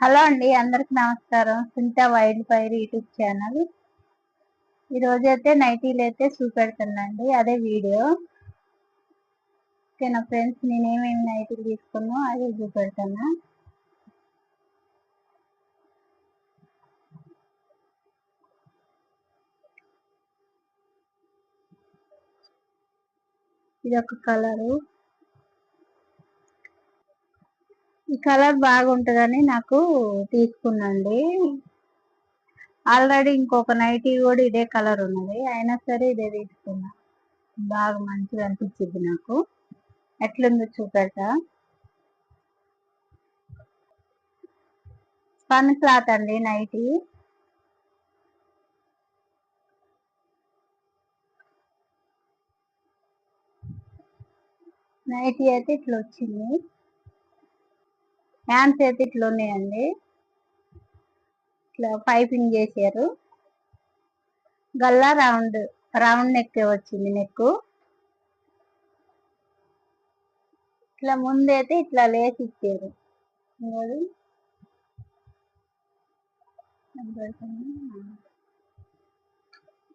Hello అండి అందరికి నమస్కారం. Sintha wild fire YouTube channel. ఈరోజు అయితే నైటీలు అయితే చూపెడుతుందండి అదే వీడియో. ఓకే నా ఫ్రెండ్స్ నేనేమేమి నైటీలు తీసుకున్నా అదే చూపెడుతున్నా. ఇది ఒక కలరు ఈ కలర్ బాగుంటుందని నాకు తీసుకున్నండి. ఆల్రెడీ ఇంకొక నైటీ కూడా ఇదే కలర్ ఉన్నది. అయినా సరే ఇదే తీసుకున్నా. బాగా మంచిగా అనిపించింది నాకు. ఎట్లుందో చూపెడతా. స్పన్ క్లాత్ అండి నైటీ. నైటీ అయితే ఇట్లా వచ్చింది. హ్యాండ్స్ అయితే ఇట్లా ఉన్నాయండి. ఇట్లా పైపింగ్ చేశారు. గల్లా రౌండ్ రౌండ్ నెక్ వచ్చింది నెక్ ఇట్లా ముందైతే ఇట్లా లేసి ఇచ్చారు.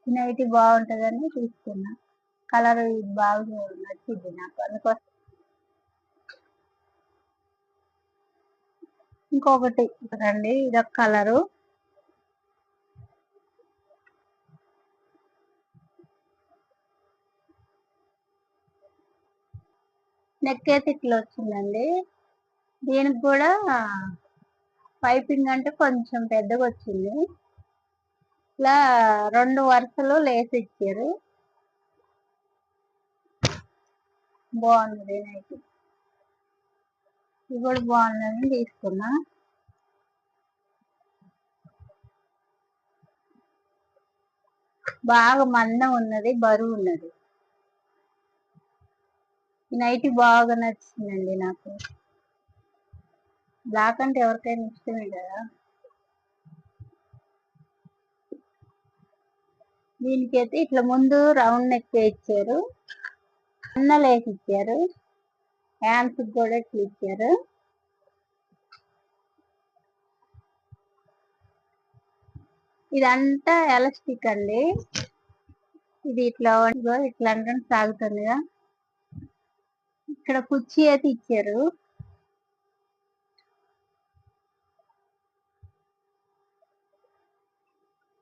నైట్ బాగుంటుందని తీసుకున్నా. కలర్ బాగా నచ్చింది నాకు. అందుకోసం ఇంకొకటి రండి ఇదొక కలరు. నెక్ అయితే ఇట్లా వచ్చిందండి. దీనికి కూడా పైపింగ్ అంటే కొంచెం పెద్దగా వచ్చింది. ఇట్లా రెండు వరుసలు లేసి ఇచ్చారు. బాగుంది నైట్ ఇవి కూడా బాగుందని తీసుకున్నా. బాగా మందం ఉన్నది బరువు ఉన్నది. ఈ నైట్ బాగా నచ్చిందండి నాకు. బ్లాక్ అంటే ఎవరికైనా ఇష్టమే కదా. దీనికైతే ఇట్లా ముందు రౌండ్ నెక్ ఇచ్చారు లేక ఇచ్చారు హ్యాండ్స్ కూడా ఇట్లా ఇచ్చారు ఇదంతా ఎలాస్టిక్ అండి. ఇది ఇట్లా ఇట్లా అంటే సాగుతుందిగా ఇక్కడ కుర్చీ అయితే ఇచ్చారు.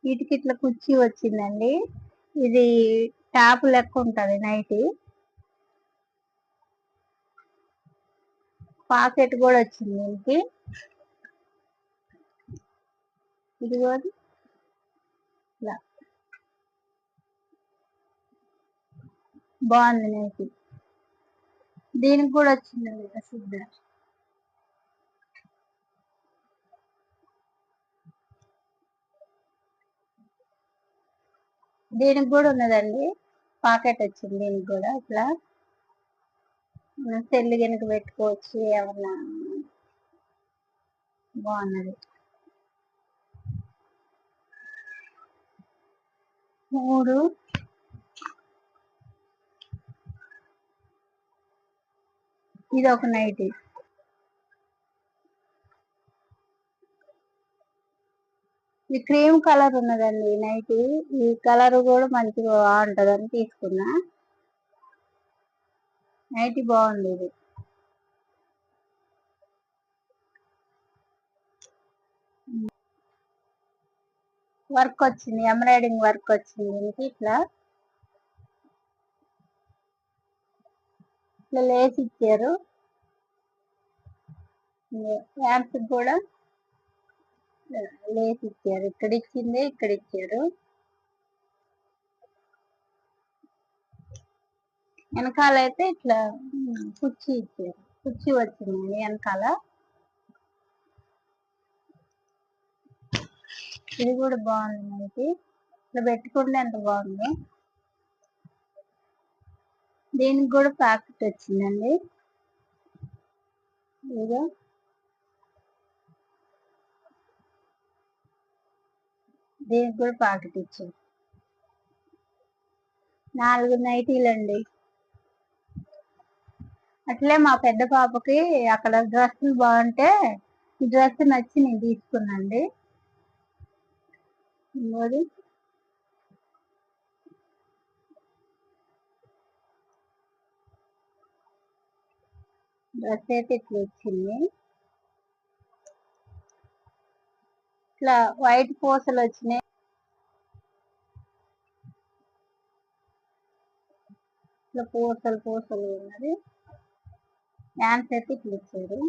వీటికి ఇట్లా కుర్చీ వచ్చిందండి. ఇది టాప్ లెక్క ఉంటుంది నైట్. పాకెట్ కూడా వచ్చింది దీనికి. ఇది కూడా ఇలా. బాగుంది నాకు. దీనికి కూడా వచ్చిందండి సిద్ధ దీనికి కూడా ఉన్నదండి. పాకెట్ వచ్చింది దీనికి కూడా ఇట్లా. సెల్లు కనుక పెట్టుకోవచ్చు ఏమన్నా బాగున్నది. మూడు. ఇది ఒక నైటీ. ఇది క్రీమ్ కలర్ ఉన్నదండి నైట్. ఈ కలర్ కూడా మంచిగా బాగుంటుందని తీసుకున్నా. నైట్ బాగుంది ఇది వర్క్ వచ్చింది ఎంబ్రాయిడింగ్ వర్క్ వచ్చింది దీనికి ఇట్లా. ఇట్లా లేసి ఇచ్చారు హ్యాండ్స్ కూడా లేసి ఇచ్చారు ఇక్కడ ఇచ్చింది ఇక్కడ ఇచ్చారు వెనకాల అయితే ఇట్లా కుర్చీ ఇచ్చారు కుర్చీ వచ్చిందండి వెనకాల. ఇది కూడా బాగుంది ఇట్లా పెట్టుకుంటే ఎంత బాగుంది. దీనికి కూడా ప్యాకెట్ వచ్చిందండి. ఇదిగో. దీనికి కూడా ప్యాకెట్ ఇచ్చింది నాలుగు నైటీలండి. అట్లే మా పెద్ద పాపకి అక్కడ డ్రెస్సులు బాగుంటే డ్రెస్ నచ్చి నేను తీసుకున్నాండి డ్రెస్ అయితే ఇట్లా వచ్చింది. ఇట్లా వైట్ పూసలు వచ్చినాయి. ఇట్లా పూసలు పూసలు ఉన్నది. హ్యాండ్స్ అయితే ఇట్లా ఇచ్చారు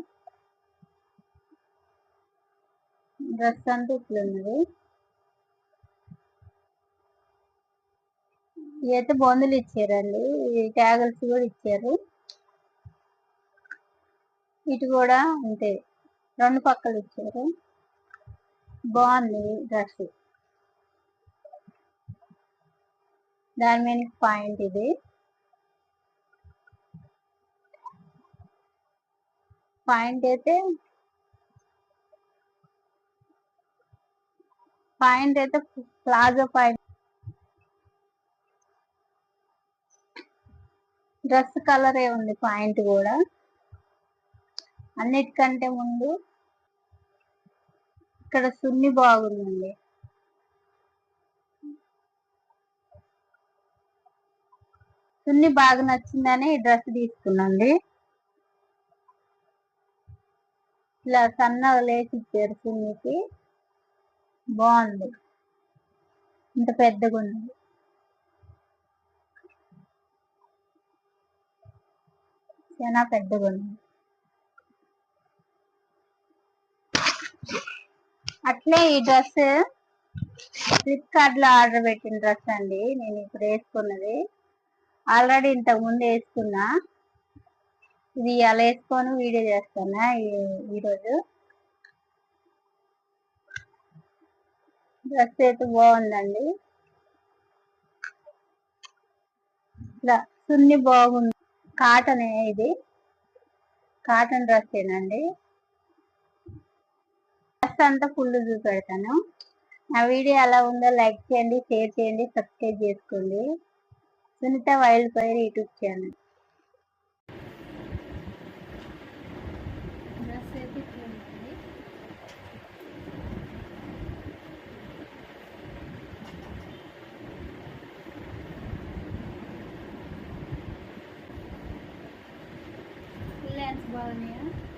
డ్రెస్ అంతా ఇట్లా ఉన్నది ఇవైతే బొందులు ఇచ్చారండి. ఈ ట్యాగల్స్ కూడా ఇచ్చారు. ఇటు కూడా అంతే. రెండు పక్కలు ఇచ్చారు. బాగుంది డ్రెస్. దాని మీద పాయింట్ ఇది. పాయింట్ అయితే పాయింట్ అయితే ప్లాజో పాయింట్. డ్రెస్ కలరే ఉంది పాయింట్ కూడా? అన్నిటికంటే ముందు ఇక్కడ సున్ని బాగుందండి. సున్ని బాగా నచ్చిందని ఈ డ్రెస్ తీసుకున్నాండి. ఇలా సన్నగా లేచి ఇచ్చారు సున్నికి బాగుంది. ఇంత పెద్దగా ఉంది చాలా పెద్దగా ఉంది అట్లే ఈ డ్రెస్ ఫ్లిప్కార్ట్లో ఆర్డర్ పెట్టిన డ్రెస్ అండి. నేను ఇప్పుడు వేసుకున్నది. ఆల్రెడీ ఇంతకు ముందు వేసుకున్నా. ఇది అలా వేసుకొని వీడియో చేస్తానా ఈరోజు డ్రెస్ అయితే బాగుందండి. ఇలా సున్ని బాగుంది. కాటన్ ఇది. కాటన్ డ్రెస్ ఏనండి డ్రెస్ అంతా ఫుల్ చూపెడతాను. నా వీడియో ఎలా ఉందో లైక్ చేయండి షేర్ చేయండి సబ్స్క్రైబ్ చేసుకోండి. Sunitha wild fire YouTube channel. Well, yeah.